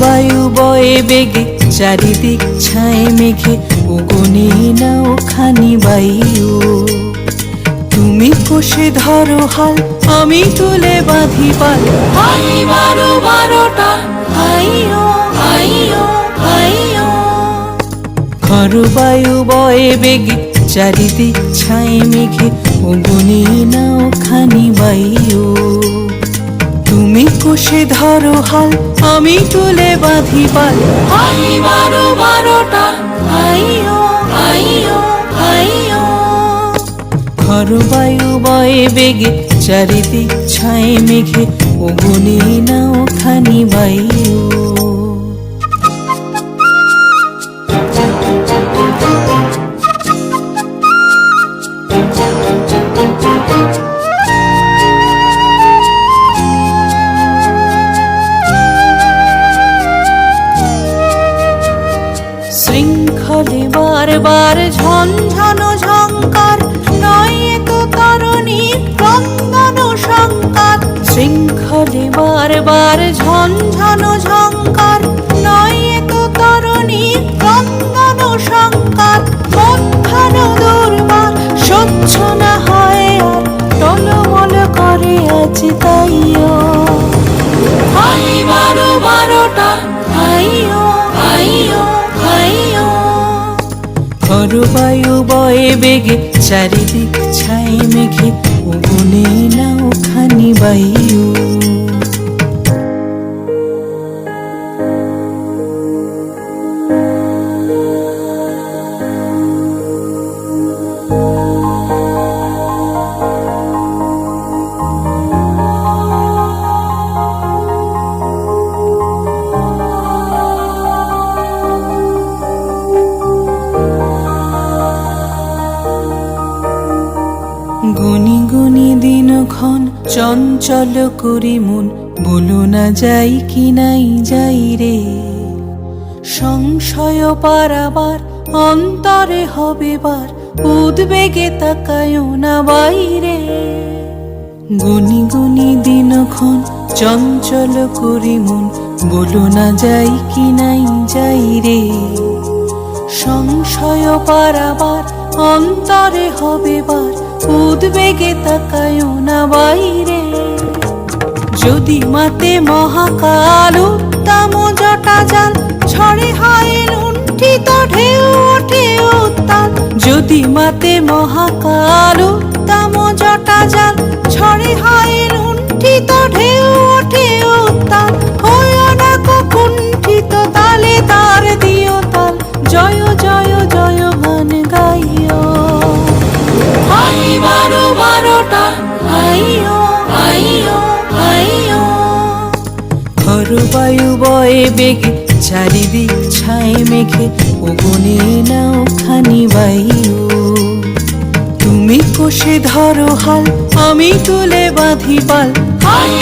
বায়ু বয়ে বেগে চারিদিক ছায় মেঘে উগুনে নাও খানি বায়ু। তুমি কষে ধরো হাল আমি তুলে বাঁধি পাল হাই বারো বারোটা হাইও হাইও হাইও খর বায়ু বয়ে বেগে চারিদিক ছায় মেঘে উগুনে নাও খানি বায়ু। কষে ধরো হাল আমি তুলে বাঁধি পাল হাই হাইও হাইও হাইও খর বায়ু বয়ে বেগে চারিদিক ছায় মেঘে উগুনে নাও খানি বায়ু। বারবার ঝনঝন ঝঙ্কার, নয় তো তরণী ক্রন্দন সংকার। শৃঙ্খলে বারবার ঝনঝন ঝঙ্কার, নয় তো তরণী ক্রন্দন সংকার। মনখান দুর্বার সহ্য না হয় আর, টলমল করে আজ তাইও। খর বায়ু বয়ে বেগে চারিদিক ছাই মেঘে উগুনে নাও খানি বায়ু। গুনি গুনি দিনক্ষণ চঞ্চল করি মন, বলো না যাই কি নাই যাই রে। সংশয় পারাবার অন্তরে হবে বার, উদ্বেগে তাকায় না বাইরে। গুনি গুনি দিনক্ষণ চঞ্চল করি মন, বলো না যাই কি নাই যাই রে। সংশয় পারাবার অন্তরে হবে বার, উদ্বেগে তাকায়ও না বাইরে। যদি মাতে মহাকাল, উত্তম জটা জাল ছড়ে হয় লুণ্ঠিত ঢেউ ওঠে উত্তাল। যদি মাতে মহাকাল, উত্তম জটা জাল ছড়ে হয় বায়ু বয়ে বেগে চারিদিক ছায় মেঘে উগুনে নাও খানি বায়ু। তুমি কষে ধরো হাল আমি তুলে বাঁধি পাল হাই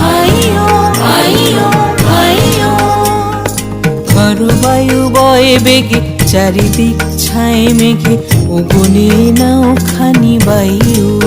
হাইও হাইও হাইও বায়ু বয়ে বেগে চারিদিক ছায় মেঘে উগুনে নাও খানি বায়ু।